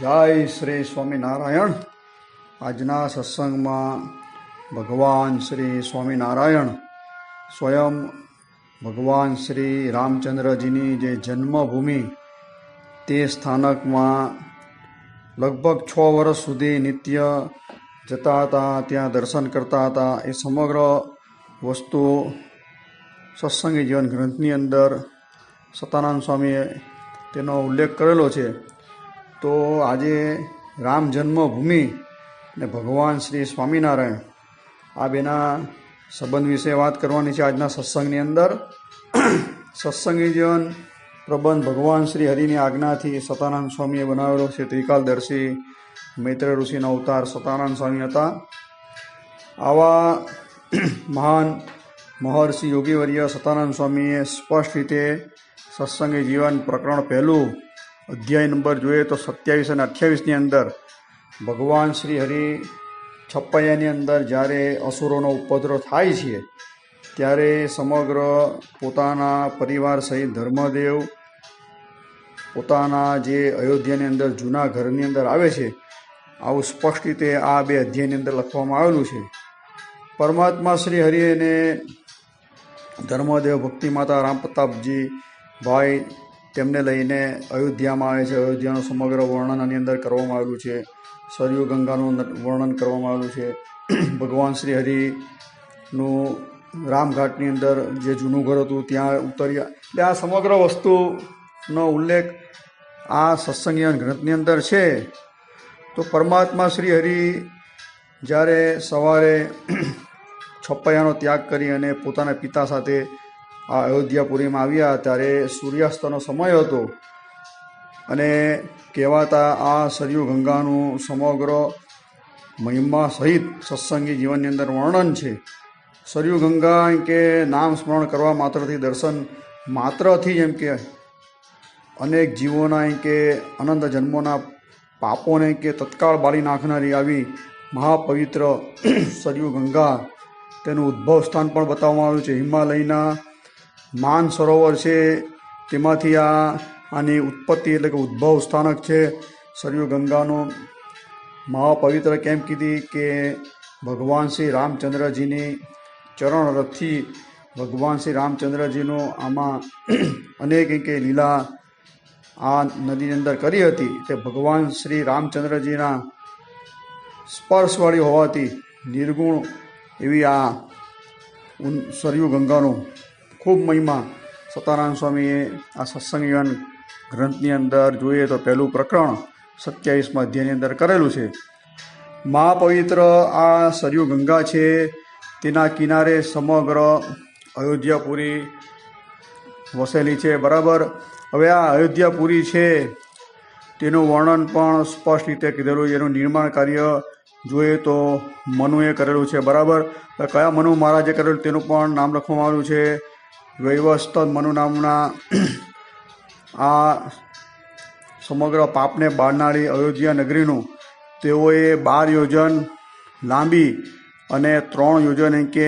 જય શ્રી સ્વામિનારાયણ. આજના સત્સંગમાં ભગવાન શ્રી સ્વામિનારાયણ સ્વયં ભગવાન શ્રી રામચંદ્રજીની જે જન્મભૂમિ તે સ્થાનકમાં લગભગ છ વર્ષ સુધી નિત્ય જતા હતા, ત્યાં દર્શન કરતા હતા. એ સમગ્ર વસ્તુ સત્સંગી જીવન ગ્રંથની અંદર સતાનંદ સ્વામીએ તેનો ઉલ્લેખ કરેલો છે. તો આજે રામ જન્મભૂમિ અને ભગવાન શ્રી સ્વામિનારાયણ આ બેના સંબંધ વિશે વાત કરવાની છે આજના સત્સંગની અંદર. સત્સંગી જીવન પ્રબંધ ભગવાન શ્રી હરિની આજ્ઞાથી સતાનંદ સ્વામીએ બનાવેલો છે. ત્રિકાલદર્શી, મૈત્ર ઋષિનો અવતાર સતાનંદ સ્વામી હતા. આવા મહાન મહર્ષિ યોગીવર્ય સતાનંદ સ્વામીએ સ્પષ્ટ રીતે સત્સંગી જીવન પ્રકરણ પહેલું અધ્યાય નંબર જોઈએ તો સત્યાવીસ અને અઠ્યાવીસની અંદર ભગવાન શ્રી હરિ છપ્પૈયાની અંદર જ્યારે અસુરોનો ઉપદ્રવ થાય છે, ત્યારે સમગ્ર પોતાના પરિવાર સહિત ધર્મદેવ પોતાના જે અયોધ્યાની અંદર જૂના ઘરની અંદર આવે છે, આવું સ્પષ્ટ રીતે આ બે અધ્યાયની અંદર લખવામાં આવેલું છે. પરમાત્મા શ્રી હરિ ધર્મદેવ ભક્તિ માતા રામ ભાઈ તેમને લઈને અયોધ્યામાં આવે છે. અયોધ્યાનું સમગ્ર વર્ણન આની અંદર કરવામાં આવ્યું છે. સરયુ ગંગાનું વર્ણન કરવામાં આવ્યું છે. ભગવાન શ્રી હરિનું રામઘાટની અંદર જે જૂનું ઘર હતું, ત્યાં ઉતર્યા. એટલે આ સમગ્ર વસ્તુનો ઉલ્લેખ આ સત્સંગીય ગ્રંથની અંદર છે. તો પરમાત્મા શ્રી હરિ જ્યારે સવારે છપ્પૈયાનો ત્યાગ કરી અને પોતાના પિતા સાથે આ અયોધ્યાપુરીમાં આવ્યા ત્યારે સૂર્યાસ્તનો સમય હતો અને કહેવાતા આ સરયુ ગંગાનું સમગ્ર મહિમા સહિત સત્સંગી જીવનની અંદર વર્ણન છે. સરયુ ગંગા એમ કે નામ સ્મરણ કરવા માત્રથી દર્શન માત્રથી જ એમ કે અનેક જીવોના એમ કે અનંત જન્મોના પાપોને કે તત્કાળ બાળી નાખનારી આવી મહાપવિત્ર સરયુ ગંગા તેનું ઉદ્ભવ સ્થાન પણ બતાવવામાં આવ્યું છે. હિમાલયના માન સરોવર છે, તેમાંથી આ આની ઉત્પત્તિ એટલે કે ઉદ્ભવ સ્થાનક છે. સરયુ ગંગાનું મહાપવિત્ર કેમ કીધી કે ભગવાન શ્રી રામચંદ્રજીની ચરણ રથથી ભગવાન શ્રી રામચંદ્રજીનું આમાં અનેક કે લીલા આ નદીની અંદર કરી હતી. તે ભગવાન શ્રી રામચંદ્રજીના સ્પર્શવાળી હોવાથી નિર્ગુણ એવી આ સરયુ ગંગાનું ખૂબ મહિમા સતારામ સ્વામીએ આ સત્સંગયન ગ્રંથની અંદર જોઈએ તો પહેલું પ્રકરણ સત્યાવીસમાં અધ્યાયની અંદર કરેલું છે. મહાપવિત્ર આ સરયુ ગંગા છે. તેના કિનારે સમગ્ર અયોધ્યાપુરી વસેલી છે. બરાબર? હવે આ અયોધ્યાપુરી છે તેનું વર્ણન પણ સ્પષ્ટ રીતે કીધેલું. એનું નિર્માણ કાર્ય જોઈએ તો મનુએ કરેલું છે. બરાબર? કયા મનુ મહારાજે કરેલું તેનું પણ નામ લખવામાં આવ્યું છે. વૈવસ્ત મનુ નામના આ સમગ્ર પાપને બાળનારી અયોધ્યા નગરીનું તેઓએ બાર યોજન લાંબી અને ત્રણ યોજન કે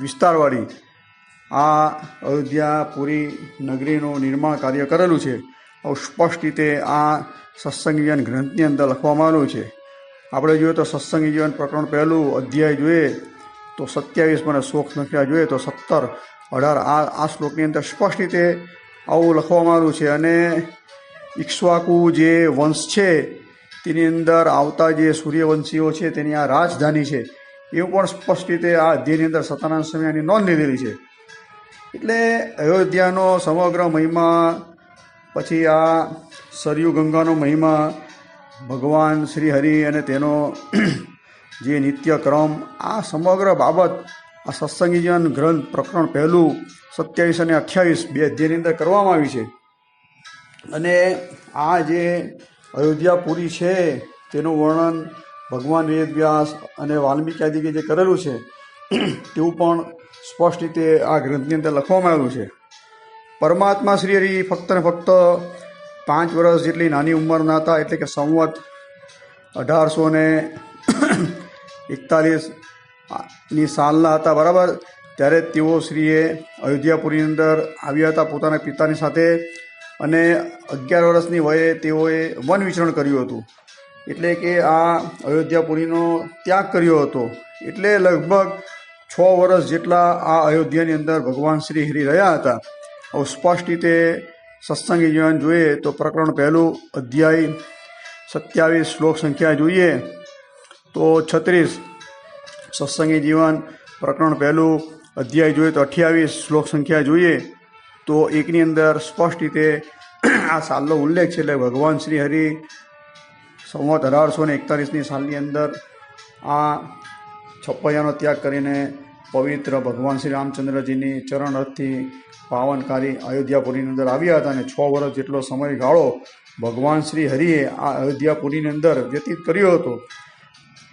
વિસ્તારવાળી આ અયોધ્યા પૂરી નગરીનું નિર્માણ કાર્ય કરેલું છે. આવું સ્પષ્ટ રીતે આ સત્સંગીજન ગ્રંથની અંદર લખવામાં આવ્યું છે. આપણે જોઈએ તો સત્સંગીજન પ્રકરણ પહેલું અધ્યાય જોઈએ તો સત્યાવીસ મને શોખ સંખ્યા જોઈએ તો સત્તર અઢાર. આ આ શ્લોકની અંદર સ્પષ્ટ રીતે આવું લખવામાં આવ્યું છે. અને ઇક્ષ્વાકુ જે વંશ છે, તેની અંદર આવતા જે સૂર્યવંશીઓ છે, તેની આ રાજધાની છે, એવું પણ સ્પષ્ટ રીતે આ અધ્યયની અંદર સતાનંદ સમયની નોંધ લીધેલી છે. એટલે અયોધ્યાનો સમગ્ર મહિમા, પછી આ સરયુ ગંગાનો મહિમા, ભગવાન શ્રી હરિ અને તેનો જે નિત્યક્રમ, આ સમગ્ર બાબત આ સત્સંગી જીવન ગ્રંથ પ્રકરણ પહેલું, સત્યાવીસ અને અઠ્યાવીસ બે અધ્યાયની અંદર કરવામાં આવી છે. અને આ જે અયોધ્યાપુરી છે, તેનું વર્ણન ભગવાન વેદવ્યાસ અને વાલ્મીકી આદિકે જે કરેલું છે, તેવું પણ સ્પષ્ટ રીતે આ ગ્રંથની અંદર લખવામાં આવેલું છે. પરમાત્મા શ્રી હરિ ફક્ત ને ફક્ત પાંચ વર્ષ જેટલી નાની ઉંમરના હતા, એટલે કે સંવત અઢારસો ને એકતાલીસ ની સાલના હતા, બરાબર? ત્યારે તેઓ શ્રીએ અયોધ્યાપુરીની અંદર આવ્યા હતા પોતાના પિતાની સાથે અને અગિયાર વર્ષની વયે તેઓએ વન વિચરણ કર્યું હતું. એટલે કે આ અયોધ્યાપુરીનો ત્યાગ કર્યો હતો. એટલે લગભગ છ વર્ષ જેટલા આ અયોધ્યાની અંદર ભગવાન શ્રી હરિ રહ્યા હતા. હવે સ્પષ્ટ રીતે સત્સંગી જીવન જોઈએ તો પ્રકરણ પહેલું, અધ્યાય સત્યાવીસ, શ્લોક સંખ્યા જોઈએ તો છત્રીસ. સત્સંગી જીવન પ્રકરણ પહેલું, અધ્યાય જોઈએ તો અઠ્યાવીસ શ્લોક સંખ્યા જોઈએ. તો એકની અંદર સ્પષ્ટ રીતે આ સાલનો ઉલ્લેખ છે એટલે ભગવાન શ્રી હરિ સંવત અઢારસો ને એકતાલીસની સાલની અંદર આ છપ્પૈયાનો ત્યાગ કરીને પવિત્ર ભગવાન શ્રી રામચંદ્રજીની ચરણરથથી પાવનકારી અયોધ્યાપુરીની અંદર આવ્યા હતા અને છ વર્ષ જેટલો સમયગાળો ભગવાન શ્રી હરિએ આ અયોધ્યાપુરીની અંદર વ્યતીત કર્યો હતો.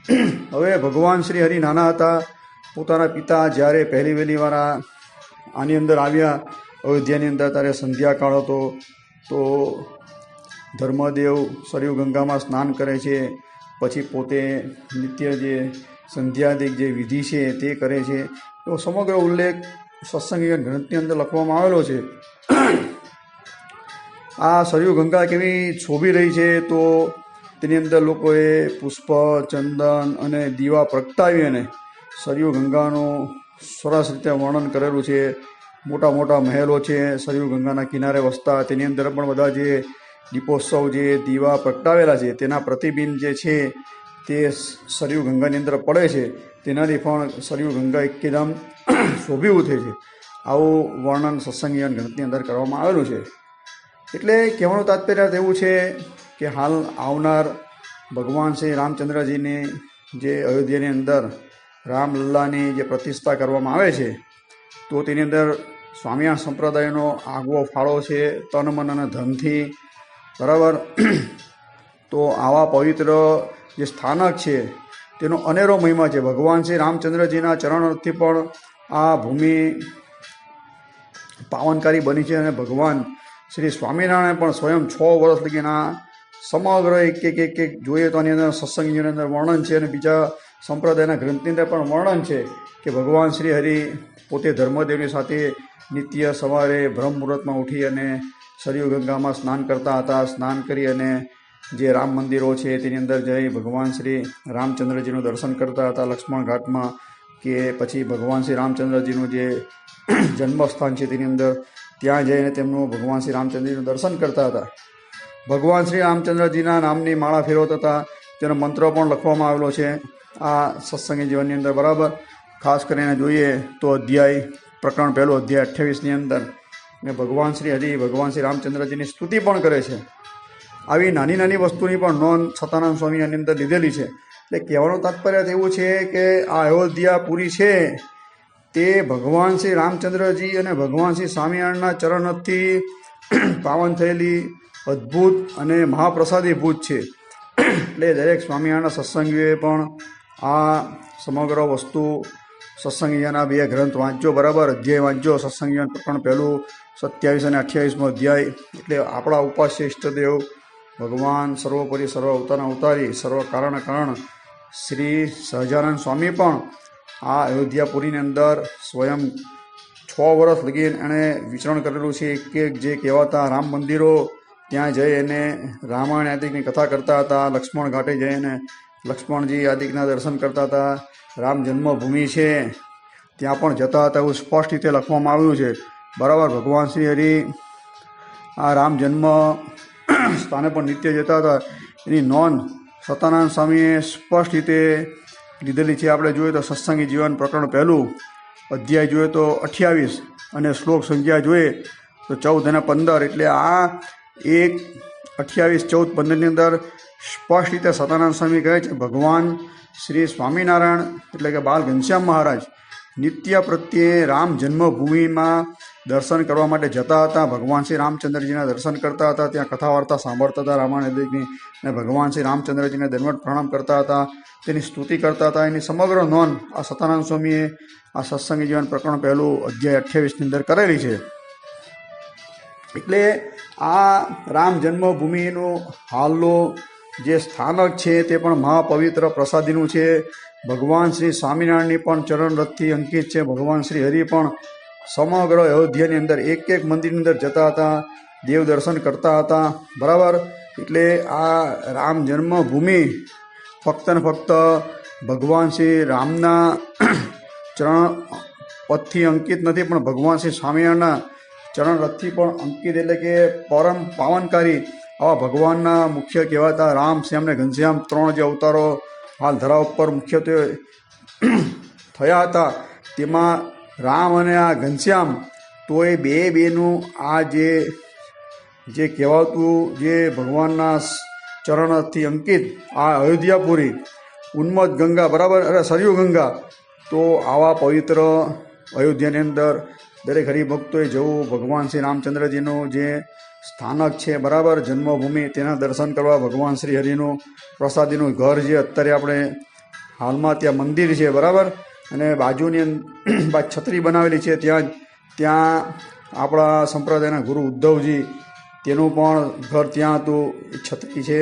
હવે ભગવાન શ્રી હરિ નાના હતા. પોતાના પિતા જ્યારે પહેલી વહેલી વાર આની અંદર આવ્યા. અયોધ્યાની અંદર ત્યારે સંધ્યાકાળ હતો. તો ધર્મદેવ સરયુ ગંગામાં સ્નાન કરે છે. પછી પોતે નિત્ય જે સંધ્યાદિક જે વિધિ છે તે કરે છે. એવો સમગ્ર ઉલ્લેખ સત્સંગી ગ્રંથની અંદર લખવામાં આવેલો છે. આ સરયુ ગંગા કેવી શોભી રહી છે તો તેની અંદર લોકોએ પુષ્પ, ચંદન અને દીવા પ્રગટાવી અને સરયુ ગંગાનું સરસ રીતે વર્ણન કરેલું છે. મોટા મોટા મહેલો છે, સરયુ ગંગાના કિનારે વસતા. તેની અંદર પણ બધા જે દીપોત્સવ જે દીવા પ્રગટાવેલા છે, તેના પ્રતિબિંબ જે છે તે સરયુ ગંગાની અંદર પડે છે. તેનાથી પણ સરયુ ગંગા એકદમ શોભી ઉઠે છે. આવું વર્ણન સત્સંગીયન ગ્રંથની અંદર કરવામાં આવેલું છે. એટલે કહેવાનું તાત્પર્ય એવું છે કે હાલ આવનાર ભગવાન શ્રી રામચંદ્રજીની જે અયોધ્યાની અંદર રામલલ્લાની જે પ્રતિષ્ઠા કરવામાં આવે છે, તો તેની અંદર સ્વામિયા સંપ્રદાયનો આગવો ફાળો છે, તન મન અને ધનથી. બરાબર? તો આવા પવિત્ર જે સ્થાનક છે, તેનો અનેરો મહિમા છે. ભગવાન શ્રી રામચંદ્રજીના ચરણથી પણ આ ભૂમિ પાવનકારી બની છે અને ભગવાન શ્રી સ્વામિનારાયણ પણ સ્વયં છ વર્ષ લગીના સમગ્ર એક એક એક એક જોઈએ તો આની અંદર સત્સંગની અંદર વર્ણન છે અને બીજા સંપ્રદાયના ગ્રંથની અંદર પણ વર્ણન છે કે ભગવાન શ્રી હરિ પોતે ધર્મદેવની સાથે નિત્ય સવારે બ્રહ્મ મુહૂર્તમાં ઉઠી અને સરયુ ગંગામાં સ્નાન કરતા હતા. સ્નાન કરી અને જે રામ મંદિરો છે તેની અંદર જઈ ભગવાન શ્રી રામચંદ્રજીનું દર્શન કરતા હતા લક્ષ્મણ ઘાટમાં કે પછી ભગવાન શ્રી રામચંદ્રજીનું જે જન્મસ્થાન છે તેની અંદર ત્યાં જઈને તેમનું ભગવાન શ્રી રામચંદ્રજીનું દર્શન કરતા હતા. ભગવાન શ્રી રામચંદ્રજીના નામની માળા ફેરવતા હતા. તેનો મંત્ર પણ લખવામાં આવેલો છે. આ સત્સંગી જીવનની અંદર બરાબર. ખાસ કરીને જોઈએ તો અધ્યાય, પ્રકરણ પહેલો અધ્યાય અઠ્યાવીસની અંદર. ને ભગવાન શ્રી હરિ, ભગવાન શ્રી રામચંદ્રજીની સ્તુતિ પણ કરે છે. આવી નાની નાની વસ્તુની પણ નોંધ સતાનંદ સ્વામી આની અંદર લીધેલી છે. એટલે કહેવાનું તાત્પર્ય એવું છે કે આ અયોધ્યા પૂરી છે. તે ભગવાન શ્રી રામચંદ્રજી અને ભગવાન શ્રી સ્વામિનારાયણના ચરણથી પાવન થયેલી અદ્ભુત અને મહાપ્રસાદી ભૂત છે. એટલે દરેક સ્વામિનારાયણના સત્સંગીઓએ પણ આ સમગ્ર વસ્તુ સત્સંગીયાના બે ગ્રંથ વાંચજો બરાબર? અધ્યાય વાંચજો સત્સંગીયાન પ્રકરણ પહેલું સત્યાવીસ અને અઠ્યાવીસમો અધ્યાય. એટલે આપણા ઉપાસ્ય ઇષ્ટદેવ ભગવાન સર્વોપરી સર્વ અવતારના અવતારી, સર્વ કારણ કારણ શ્રી સહજાનંદ સ્વામી પણ આ અયોધ્યાપુરીની અંદર સ્વયં છ વર્ષ લગી એણે વિચરણ કરેલું છે. એક એક જે કહેવાતા રામ મંદિરો ત્યાં જઈ એને રામાયણ આદિકની કથા કરતા હતા, લક્ષ્મણ ઘાટે જઈને લક્ષ્મણજી આદિકના દર્શન કરતા હતા. રામ જન્મભૂમિ છે. ત્યાં પણ જતા હતા એવું સ્પષ્ટ રીતે લખવામાં આવ્યું છે. બરાબર, ભગવાન શ્રી હરિ આ રામ જન્મ સ્થાને પણ નિત્ય જતા હતા. એની નોંધ સતાનંદ સ્વામીએ સ્પષ્ટ રીતે લીધેલી છે. આપણે જોઈએ તો સત્સંગી જીવન પ્રકરણ પહેલું, અધ્યાય જોઈએ તો અઠ્યાવીસ અને શ્લોક સંખ્યા જોઈએ તો ચૌદ અને પંદર. એટલે આ એક અઠ્યાવીસ ચૌદ પંદરની અંદર સ્પષ્ટ રીતે સતાનંદ સ્વામી કહે છે, ભગવાન શ્રી સ્વામિનારાયણ, એટલે કે બાલ ઘનશ્યામ મહારાજ, નિત્ય પ્રત્યે રામ જન્મભૂમિમાં દર્શન કરવા માટે જતા હતા. ભગવાન શ્રી રામચંદ્રજીના દર્શન કરતા હતા. ત્યાં કથા વાર્તા સાંભળતા હતા. રામાયણની અને ભગવાન શ્રી રામચંદ્રજીને દંડવત પ્રણામ કરતા હતા. તેની સ્તુતિ કરતા હતા. એની સમગ્ર નોંધ આ સતાનંદ સ્વામીએ આ સત્સંગી જીવન પ્રકરણ પહેલું અધ્યાય અઠ્યાવીસની અંદર કરેલી છે. એટલે આ રામ જન્મભૂમિનો હાલનું જે સ્થાનક છે તે પણ મહાપવિત્ર પ્રસાદીનું છે. ભગવાન શ્રી સ્વામિનારાયણની પણ ચરણરથથી અંકિત છે. ભગવાન શ્રી હરિ પણ સમગ્ર અયોધ્યાની અંદર એક એક મંદિરની અંદર જતા હતા, દેવ દર્શન કરતા હતા. બરાબર? એટલે આ રામ જન્મભૂમિ ફક્ત ને ફક્ત ભગવાન શ્રી રામના ચરણ પદથી અંકિત નથી, પણ ભગવાન શ્રી સ્વામિનારાયણના ચરણ રથથી પણ અંકિત એટલે કે પરમ પાવનકારી આવા ભગવાનના મુખ્ય કહેવાતા રામ, શ્યામ ને ઘનશ્યામ ત્રણ જે અવતારો હાલ ધરા ઉપર મુખ્યત્વે થયા હતા, તેમાં રામ અને આ ઘનશ્યામ તો એ બે બેનું આ જે જે કહેવાતું જે ભગવાનના ચરણથી અંકિત, આ અયોધ્યાપુરી ઉન્મદ ગંગા, બરાબર, અરે સરયુ ગંગા, તો આવા પવિત્ર અયોધ્યાની અંદર દરેક હરિભક્તોએ જવું, ભગવાન શ્રી રામચંદ્રજીનું જે સ્થાનક છે, બરાબર, જન્મભૂમિ, તેના દર્શન કરવા ભગવાન શ્રી હરિનું પ્રસાદીનું ઘર જે અત્યારે આપણે હાલમાં ત્યાં મંદિર છે, બરાબર? અને બાજુની અંદર છત્રી બનાવેલી છે, ત્યાં ત્યાં આપણા સંપ્રદાયના ગુરુ ઉદ્ધવજી, તેનું પણ ઘર ત્યાં હતું છત્રી છે,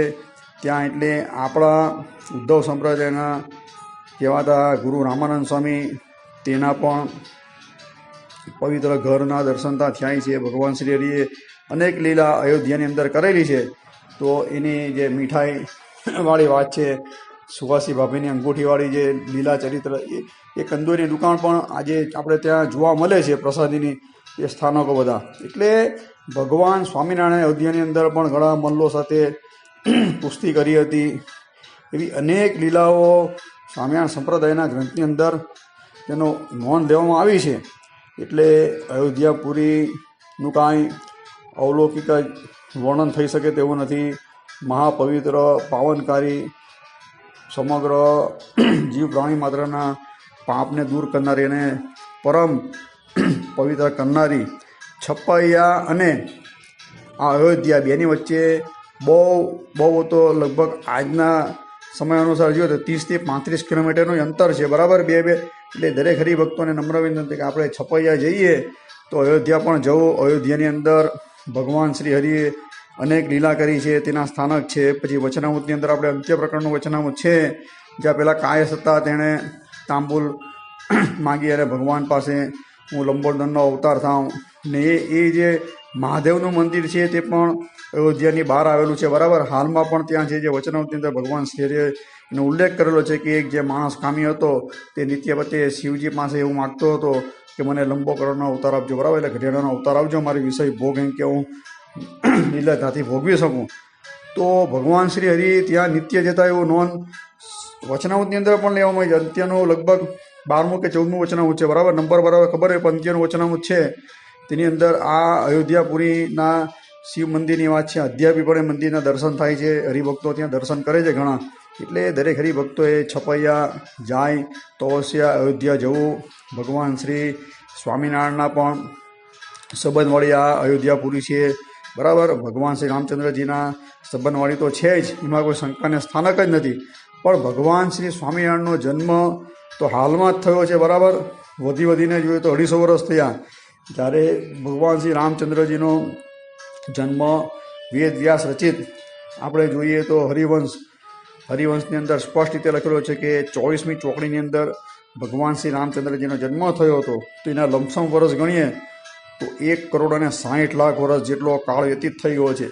ત્યાં એટલે આપણા ઉદ્ધવ સંપ્રદાયના કહેવાતા ગુરુ રામાનંદ સ્વામી, તેના પણ પવિત્ર ઘરના દર્શનતા થયા છે, ભગવાન શ્રી હરિએ અનેક લીલા અયોધ્યાની અંદર કરેલી છે. તો એની જે મીઠાઈ વાળી વાત છે, સુવાસી ભાભીની અંગૂઠીવાળી જે લીલા ચરિત્ર, એ કંદોરીની દુકાન પણ આજે આપણે ત્યાં જોવા મળે છે, પ્રસાદીની, એ સ્થાનકો બધા. એટલે ભગવાન સ્વામિનારાયણ અયોધ્યાની અંદર પણ ઘણા મલ્લો સાથે કુસ્તી કરી હતી. એવી અનેક લીલાઓ સ્વામિનારાયણ સંપ્રદાયના ગ્રંથની અંદર તેનો નોંધ લેવામાં આવી છે. એટલે અયોધ્યાપુરીનું કાંઈ અવલૌકિક વર્ણન થઈ શકે તેવું નથી. મહાપવિત્ર, પાવનકારી, સમગ્ર જીવ પ્રાણી માત્રના પાપને દૂર કરનારી અને પરમ પવિત્ર કરનારી છપૈયા અને આ અયોધ્યા બેની વચ્ચે બહુ બહુ તો લગભગ આજના સમય અનુસાર જોઈએ તો ત્રીસથી પાંત્રીસ કિલોમીટરનું અંતર છે. બરાબર? બે બે એટલે દરેક હરિભક્તોને નમ્ર વિનંતી કે આપણે છપૈયા જઈએ તો અયોધ્યા પણ જવું. અયોધ્યાની અંદર ભગવાન શ્રી હરિએ અનેક લીલા કરી છે, તેના સ્થાનક છે. પછી વચનામૃતની અંદર આપણે અંત્ય પ્રકરણનું વચનામૃત છે. જ્યાં પહેલાં કાયસ હતા, તેણે તાંબુલ માગી અને ભગવાન પાસે હું લંબોદરનો અવતાર થાઉં. ને એ એ જે મહાદેવનું મંદિર છે, તે પણ અયોધ્યાની બહાર આવેલું છે. બરાબર, હાલમાં પણ ત્યાં છે જે વચનાવતી અંદર ભગવાન શ્રીએ એનો ઉલ્લેખ કરેલો છે કે એક જે માણસ કામી હતો, તે નિત્ય વચ્ચે શિવજી પાસે એવું માગતો હતો કે મને લંબો કરોડનો અવતાર આપજો, બરાબર? એટલે ઘટેડાનો અવતાર આપજો, મારી વિષય ભોગ એમ કે હું લીલાતાથી ભોગવી શકું. તો ભગવાન શ્રી હરિ ત્યાં નિત્ય જતા એવું નોંધ વચનાવતની અંદર પણ લેવામાં આવી છે. અંત્યનું લગભગ બારમું કે ચૌદમું વચનામૃત છે, બરાબર? નંબર બરાબર ખબર હોય, પણ અંત્યનું વચનામૃત છે. તેની અંદર આ અયોધ્યાપુરીના શિવ મંદિરની વાત છે. અધ્યાપી પણ એ મંદિરના દર્શન થાય છે. હરિભક્તો ત્યાં દર્શન કરે છે ઘણા. એટલે દરેક હરિભક્તોએ છપૈયા, જાય તોસિયા અયોધ્યા જવું. ભગવાન શ્રી સ્વામિનારાયણના પણ સંબંધવાળી આ અયોધ્યાપુરી છે. બરાબર? ભગવાન શ્રી રામચંદ્રજીના સંબંધવાળી તો છે જ. એમાં કોઈ શંકાને સ્થાનક જ નથી. પણ ભગવાન શ્રી સ્વામિનારાયણનો જન્મ તો હાલમાં જ થયો છે, બરાબર? વધી વધીને જોઈએ તો અઢીસો વર્ષ થયા. જ્યારે ભગવાન શ્રી રામચંદ્રજીનો જન્મ વેદ વ્યાસ રચિત. આપણે જોઈએ તો હરિવંશ હરિવંશની અંદર સ્પષ્ટ રીતે લખેલો છે કે ચોવીસમી ચોકડીની અંદર ભગવાન શ્રી રામચંદ્રજીનો જન્મ થયો હતો, તો એના લમસમ વર્ષ ગણીએ, તો એક કરોડ અને સાહીઠ લાખ વર્ષ જેટલો કાળ વ્યતીત થઈ ગયો છે.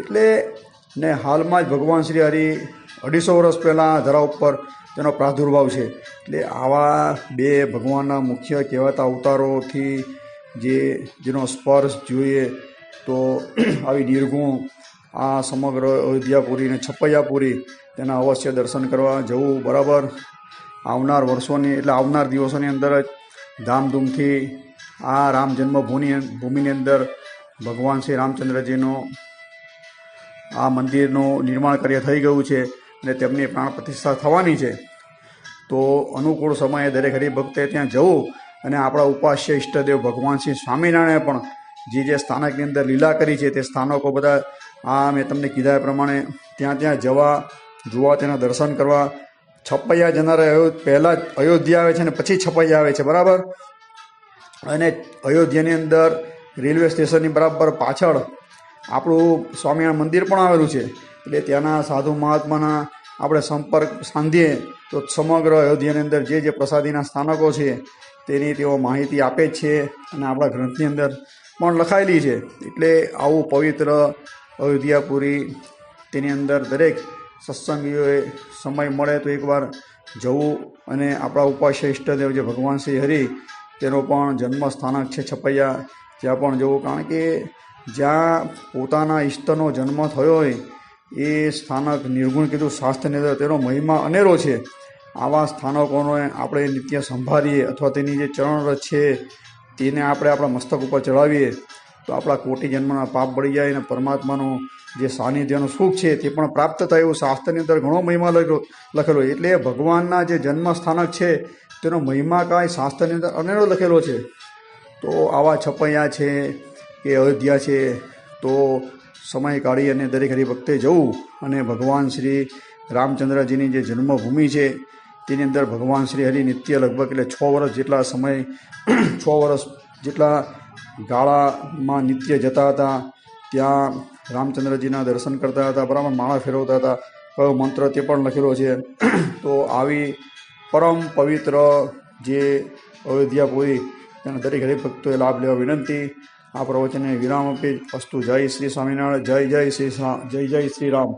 એટલે ને હાલમાં જ ભગવાન શ્રી હરિ અઢીસો વર્ષ પહેલાં ધરા ઉપર તેનો પ્રાદુર્ભાવ છે. એટલે આવા બે ભગવાનના મુખ્ય કહેવાતા અવતારોથી જે જેનો સ્પર્શ જોઈએ, તો આવી નિર્ગુણ આ સમગ્ર અયોધ્યાપુરી અને છપૈયાપુરી તેના અવશ્ય દર્શન કરવા જવું બરાબર. આવનાર વર્ષોની, એટલે આવનાર દિવસોની અંદર જ ધામધૂમથી આ રામ જન્મભૂમિ, ભૂમિની અંદર ભગવાન શ્રી રામચંદ્રજીનો આ મંદિરનું નિર્માણ કાર્ય થઈ ગયું છે અને તેમની પ્રાણ પ્રતિષ્ઠા થવાની છે. તો અનુકૂળ સમયે દરેક હરિભક્તે ત્યાં જવું અને આપણા ઉપાસ્ય ઈષ્ટદેવ ભગવાન શ્રી સ્વામિનારાયણે પણ જે જે સ્થાનકની અંદર લીલા કરી છે તે સ્થાનકો બધા આ મેં તમને કીધા એ પ્રમાણે ત્યાં ત્યાં જવા, જોવા, તેના દર્શન કરવા. છપૈયા જનારા અયો, પહેલાં અયોધ્યા આવે છે અને પછી છપૈયા આવે છે, બરાબર? અને અયોધ્યાની અંદર રેલવે સ્ટેશનની બરાબર પાછળ આપણું સ્વામિનારાયણ મંદિર પણ આવેલું છે. એટલે ત્યાંના સાધુ મહાત્માના આપણે સંપર્ક સાંધીએ તો સમગ્ર અયોધ્યાની અંદર જે જે પ્રસાદીના સ્થાનકો છે, તેની તેઓ માહિતી આપે છે અને આપણા ગ્રંથની અંદર પણ લખાયેલી છે. એટલે આવું પવિત્ર અયોધ્યાપુરી, તેની અંદર દરેક સત્સંગીઓએ સમય મળે તો એકવાર જવું અને આપણા ઉપાસ્ય ઈષ્ટદેવ જે ભગવાન શ્રી હરિ, તેનો પણ જન્મ સ્થાનક છે છપૈયા ત્યાં પણ જવું. કારણ કે જ્યાં પોતાના ઈષ્ટનો જન્મ થયો હોય, એ સ્થાનક નિર્ગુણ કીધું શાસ્ત્રની અંદર તેનો મહિમા અનેરો છે. આવા સ્થાનકોને આપણે નિત્ય સંભાળીએ અથવા તેની જે ચરણરથ છે, તેને આપણે આપણા મસ્તક ઉપર ચડાવીએ. તો આપણા કોટી જન્મના પાપ બળી જાય અને પરમાત્માનું જે સાનિધ્યનું સુખ છે તે પણ પ્રાપ્ત થાય એવું શાસ્ત્રની અંદર ઘણો મહિમા લખ્યો, લખેલો. એટલે ભગવાનના જે જન્મ સ્થાનક છે, તેનો મહિમા કાંઈ શાસ્ત્રની અંદર અનેરો લખેલો છે. તો આવા છપૈયા છે કે અયોધ્યા છે, તો સમય કાઢી અને દરેક હરિભક્તે જવું અને ભગવાન શ્રી રામચંદ્રજીની જે જન્મભૂમિ છે, તેની અંદર ભગવાન શ્રી હરિ નિત્ય લગભગ એટલે છ વર્ષ જેટલા સમય, છ વર્ષ જેટલા ગાળામાં નિત્ય જતા હતા. ત્યાં રામચંદ્રજીના દર્શન કરતા હતા, બરાબર માળા ફેરવતા હતા. કયો મંત્ર તે પણ લખેલો છે. તો આવી પરમ પવિત્ર જે અયોધ્યાપુરી તેના દરેક હરિભક્તોએ લાભ લેવા વિનંતી. આ પ્રવચને વિરામ આપી. અસ્તુ જય શ્રી સ્વામિનારાયણ, જય જય શ્રી જય જય શ્રી રામ.